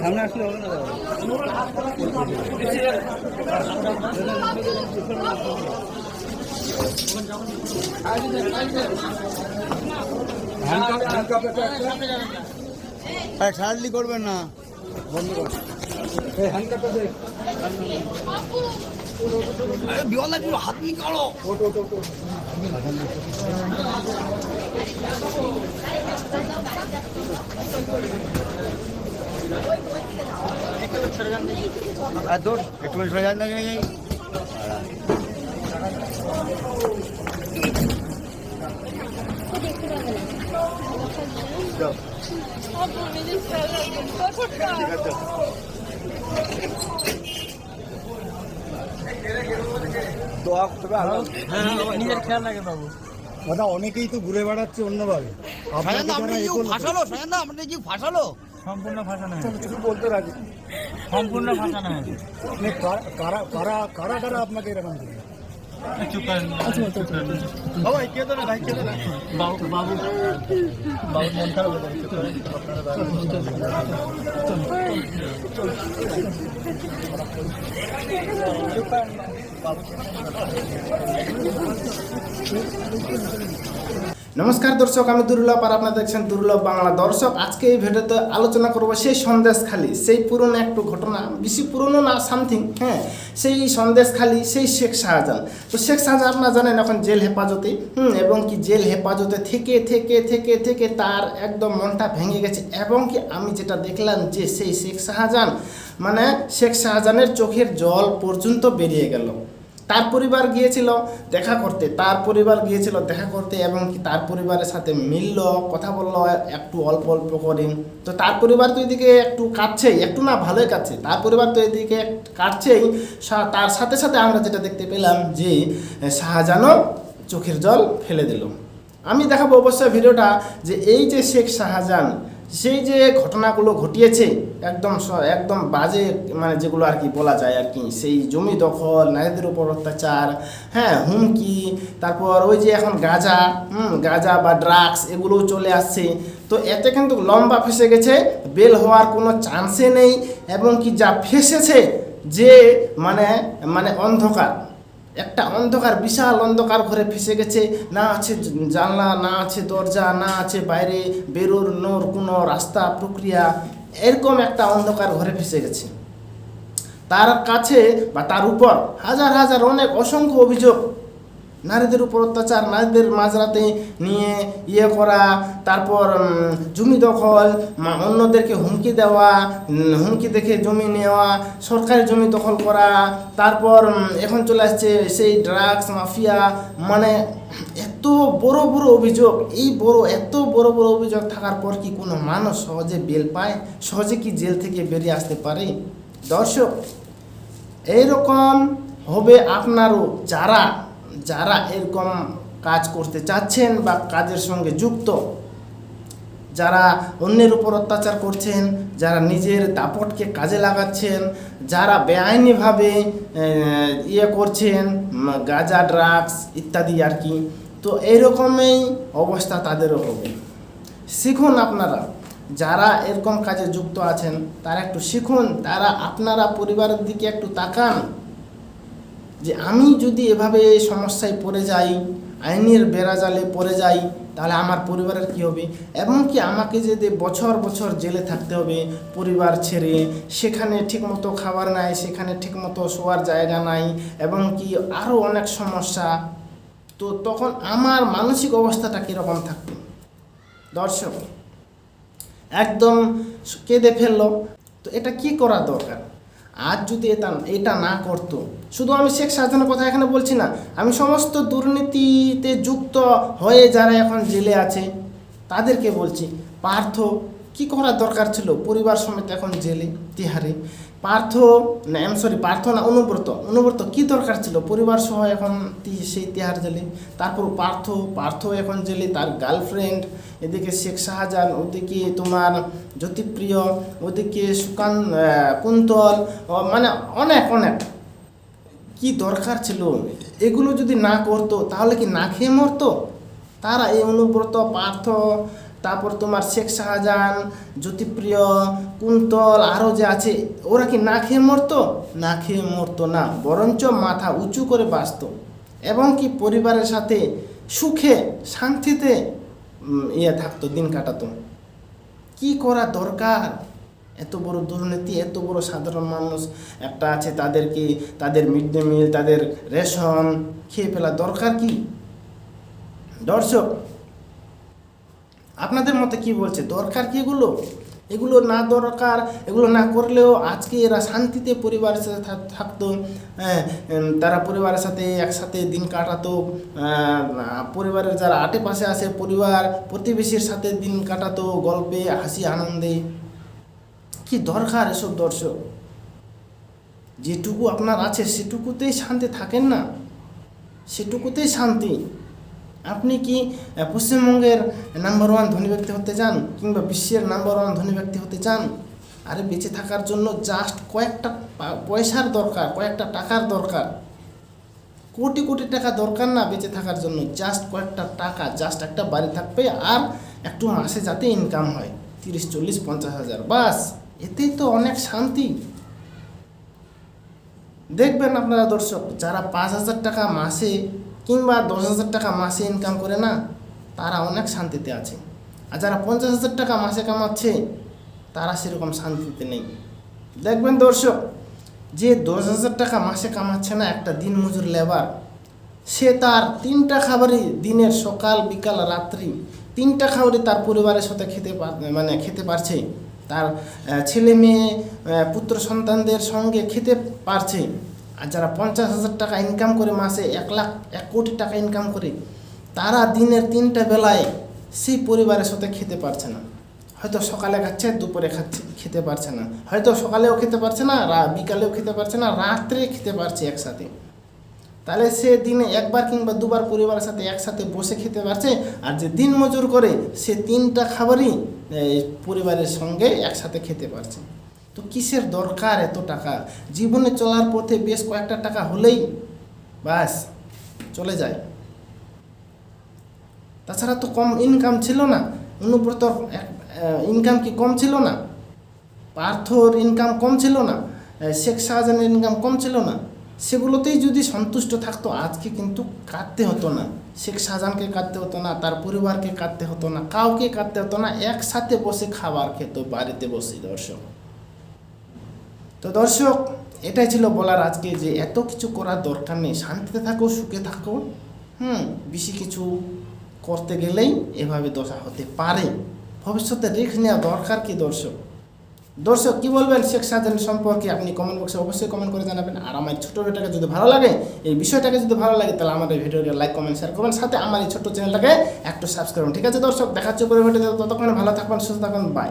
সামনে আসলে হবে না। ছাড়লি করবেন না বন্ধ কর হ্যান্ডকাপটা আরে বিওয়ালা পুরো হাত নিকালো দৌড় একটু সরে যান না নিজের খেয়াল রাখে বাবু দাদা অনেকেই তো ঘুরে বেড়াচ্ছে অন্যভাবে। আপনাকে যারা এ করল তো- সম্পূর্ণ ভাষা নয় কিছু বলতে রাজি। সম্পূর্ণ ভাষা নয় মানে কারা- কারা কারা কারা কারা আপনাকে এরকম চুপ করেন চুপ ভাই কে দেবে ভাই কে বাবু বাবু। বাবু মন খারাপ আপনারা দাঁড়ান। নমস্কার দর্শক, আমি দুর্লভ আর আপনারা দেখছেন দুর্লভ বাংলা। দর্শক, আজকে এই ভিডিওতে আলোচনা করব সেই সন্দেশখালি, সেই পুরনো একটু ঘটনা, বেশি পুরনো না সামথিং হ্যাঁ সেই সন্দেশখালি, সেই শেখ শাহজাহান। তো শেখ শাহজাহান আপনারা জানেন, এখন জেল হেফাজতে, হুম, এবং কি জেল হেফাজতে থেকে থেকে থেকে থেকে তার একদম মনটা ভেঙে গেছে, এবং কি আমি যেটা দেখলাম যে সেই শেখ শাহজাহান মানে শেখ শাহজাহানের চোখের জল পর্যন্ত বেরিয়ে গেল। তার পরিবার গিয়েছিল দেখা করতে, তার পরিবার গিয়েছিল দেখা করতে এবং কি তার পরিবারের সাথে মিলল, কথা বলল, একটু অল্প অল্প করে। তো তার পরিবার তো এদিকে একটু কাটছেই, একটু না ভালোই কাটছে। তার পরিবার তো এদিকে কাটছেই। তার সাথে সাথে আমরা যেটা দেখতে পেলাম যে শাহজাহানও চোখের জল ফেলে দিল। আমি দেখাবো অবশ্যই ভিডিওটা যে এই যে শেখ শাহজাহান সেই যে ঘটনাগুলো ঘটিয়েছে, একদম একদম বাজে মানে যেগুলো আর কি বলা যায় আর কি, সেই জমি দখল, নারীদের উপর অত্যাচার হ্যাঁ হুমকি, তারপর ওই যে এখন গাঁজা, হুম, গাঁজা বা ড্রাগস এগুলোও চলে আসছে, তো এতে কিন্তু লম্বা ফেসে গেছে বেল হওয়ার কোনো চান্সে নেই, এবং কি যা ফেসেছে যে মানে মানে অন্ধকার। একটা অন্ধকার, বিশাল অন্ধকার ঘরে ফেসে গেছে। না আছে জানলা, না আছে দরজা, না আছে বাইরে বেরোর নোর কোনো রাস্তা, প্রক্রিয়া। এরকম একটা অন্ধকার ঘরে ফেসে গেছে। তার কাছে বা তার উপর হাজার হাজার অনেক অসংখ্য অভিযোগ নারীদের উপর অত্যাচার, নারীদের মাঝরাতে নিয়ে ইয়ে করা, তারপর জমি দখল অন্যদেরকে হুমকি দেওয়া হুমকি দেখে জমি নেওয়া, সরকারি জমি দখল করা, তারপর এখন চলে আসছে সেই ড্রাগস মাফিয়া মানে এত বড় বড় অভিযোগ, এই বড়, এত বড় বড় অভিযোগ থাকার পর কি কোনো মানুষ সহজে বেল পায়? সহজে কি জেল থেকে বেরিয়ে আসতে পারে? দর্শক, এইরকম হবে আপনারও, যারা যারা এরকম কাজ করতে চাচ্ছেন বা কাজের সঙ্গে যুক্ত, যারা অন্যের উপর অত্যাচার করছেন, যারা নিজের দাপটকে কাজে লাগাচ্ছেন, যারা বেআইনিভাবে ইয়ে করছেন গাঁজা, ড্রাগস ইত্যাদি আর কি, তো এইরকমই অবস্থা তাদেরও হবে। শিখুন আপনারা, যারা এরকম কাজে যুক্ত আছেন, তারা একটু শিখুন, তারা আপনারা পরিবারের দিকে একটু তাকান। যে আমি যদি এভাবে সমস্যায় পড়ে যাই, আইনের বেড়াজালে পড়ে যাই, তাহলে আমার পরিবারের কি হবে? এবং কি আমাকে যদি বছর বছর জেলে থাকতে হবে, পরিবার ছেড়ে, সেখানে ঠিকমতো খাবার নাই, সেখানে ঠিকমতো শোয়ার জায়গা নাই, এবং কি আরও অনেক সমস্যা, তো তখন আমার মানসিক অবস্থাটা কীরকম থাকবে? দর্শক, একদম কেঁদে ফেলল। তো এটা কি করা দরকার? আজ যদি এটা এটা না করতো। শুধু আমি শেখ শাহজাহানের কথা এখানে বলছি না, আমি সমস্ত দুর্নীতিতে যুক্ত হয়ে যারা এখন জেলে আছে, তাদেরকে বলছি, পার্থ, কি করার দরকার ছিল? পরিবার সমেত এখন জেলে, তিহারে। পার্থ, না এম সরি পার্থ না, অনুব্রত। অনুব্রত কি দরকার ছিল? পরিবার সহ এখন সেই তিহার জেলে। তারপর পার্থ পার্থ এখন জেলে, তার গার্লফ্রেন্ড এদিকে শেখ শাহজাহান, ওদিকে তোমার জ্যোতিপ্রিয়, ওদিকে সুকান কুন্তল মানে অনেক অনেক। কি দরকার ছিল? এগুলো যদি না করতো, তাহলে কি না খেয়ে মরতো? তারা এই অনুব্রত, পার্থ তারপর তোমার শেখ শাহজাহান, জ্যোতিপ্রিয়, কুন্তল আরও যে আছে, ওরা কি না খেয়ে মরতো? না খেয়ে মরতো না, বরঞ্চ মাথা উঁচু করে বাঁচত। এবং কি পরিবারের সাথে সুখে, শান্তিতে ইয়ে থাকতো, দিন কাটাতো। কি করা দরকার? এত বড় দুর্নীতি, এত বড় সাধারণ মানুষ একটা আছে তাদেরকে তাদের মিড ডে মিল, তাদের রেশন খেয়ে ফেলা দরকার কি? দর্শক আপনাদের মতে কি বলছে? দরকার কি এগুলো? এগুলো না দরকার, এগুলো না করলেও আজকে এরা শান্তিতে পরিবারের সাথে থাকতো হ্যাঁ তারা পরিবারের সাথে একসাথে দিন কাটাতো পরিবারের যারা আশেপাশে আছে, পরিবার, প্রতিবেশীর সাথে দিন কাটাতো, গল্পে, হাসি, আনন্দে। কি দরকার এসব দর্শক? যেটুকু আপনার আছে, সেটুকুতেই শান্তি থাকেন না। সেটুকুতেই শান্তি। আপনি কি পশ্চিমবঙ্গের নাম্বার ওয়ান ধনী ব্যক্তি হতে চান কিংবা বিশ্বের নাম্বার ওয়ান ধনী ব্যক্তি হতে চান? আরে বেঁচে থাকার জন্য জাস্ট কয়েকটা পয়সার দরকার, কয়েকটা টাকার দরকার। কোটি কোটি টাকা দরকার না বেঁচে থাকার জন্য জাস্ট কয়েকটা টাকা জাস্ট একটা বাড়ি থাকবে আর একটু মাসে যাতে ইনকাম হয়, তিরিশ, চল্লিশ, পঞ্চাশ হাজার, বাস। এতেই তো অনেক শান্তি। দেখবেন আপনারা দর্শক, যারা পাঁচ হাজার টাকা মাসে কিংবা দশ হাজার টাকা মাসে ইনকাম করে না, তারা অনেক শান্তিতে আছে। আর যারা পঞ্চাশ হাজার টাকা মাসে কামাচ্ছে, তারা সেরকম শান্তিতে নেই। দেখবেন দর্শক, যে দশ হাজার টাকা মাসে কামাচ্ছে না একটা দিন মজুর লেবার সে তার তিনটা খাবারই দিনের সকাল, বিকাল, রাত্রি, তিনটা খাবারই তার পরিবারের সাথে খেতে মানে খেতে পারছে। তার ছেলে মেয়ে পুত্র সন্তানদের সঙ্গে খেতে পারছে। আর যারা পঞ্চাশ হাজার টাকা ইনকাম করে মাসে এক লাখ, এক কোটি টাকা ইনকাম করে, তারা দিনের তিনটা বেলায় সেই পরিবারের সাথে খেতে পারছে না। হয়তো সকালে খাচ্ছে, দুপুরে খাচ্ছে, খেতে পারছে না। হয়তো সকালেও খেতে পারছে না বিকালেও খেতে পারছে না, রাত্রে খেতে পারছে একসাথে। তাহলে সে দিনে একবার কিংবা দুবার পরিবারের সাথে একসাথে বসে খেতে পারছে, আর যে দিন মজুর করে সে তিনটা খাবারই পরিবারের সঙ্গে একসাথে খেতে পারছে। তো কিসের দরকার এত টাকা? জীবনে চলার পথে বেশ কয়েকটা টাকা হলেই বাস চলে যায়। তাছাড়া তো কম ইনকাম ছিল না। অনুব্রত ইনকাম কি কম ছিল না? পার্থর ইনকাম কম ছিল না। শেখ শাহজাহানের ইনকাম কম ছিল না। সেগুলোতেই যদি সন্তুষ্ট থাকতো, আজকে কিন্তু কাঁদতে হতো না। শেখ শাহজাহানকে কাঁদতে হতো না, তার পরিবারকে কাঁদতে হতো না, কাউকে কাঁদতে হতো না। একসাথে বসে খাবার খেত, বাড়িতে বসে দর্শক। তো দর্শক, এটাই ছিল বলার আজকে যে এত কিছু করার দরকার নেই। শান্তিতে থাকো, সুখে থাকো। হুম, বেশি কিছু করতে গেলেই এভাবে দশা হতে পারে। ভবিষ্যতে রিস্ক নেওয়া দরকার কি দর্শক? দর্শক, কি বলবেন শেখ শাহজাহান সম্পর্কে? আপনি কমেন্ট বক্সে অবশ্যই কমেন্ট করে জানাবেন। আর আমার ছোট ভিডিওটাকে যদি ভালো লাগে, এই বিষয়টাকে যদি ভালো লাগে, তাহলে আমার এই লাইক কমেন্ট শেয়ার করবেন। সাথে আমার এই ছোট্ট চ্যানেলটাকে একটু সাবস্ক্রাইব ঠিক আছে দর্শক, দেখাচ্ছে পরে ভিডিও ততক্ষণ ভালো থাকবেন, সুস্থ থাকবেন। বাই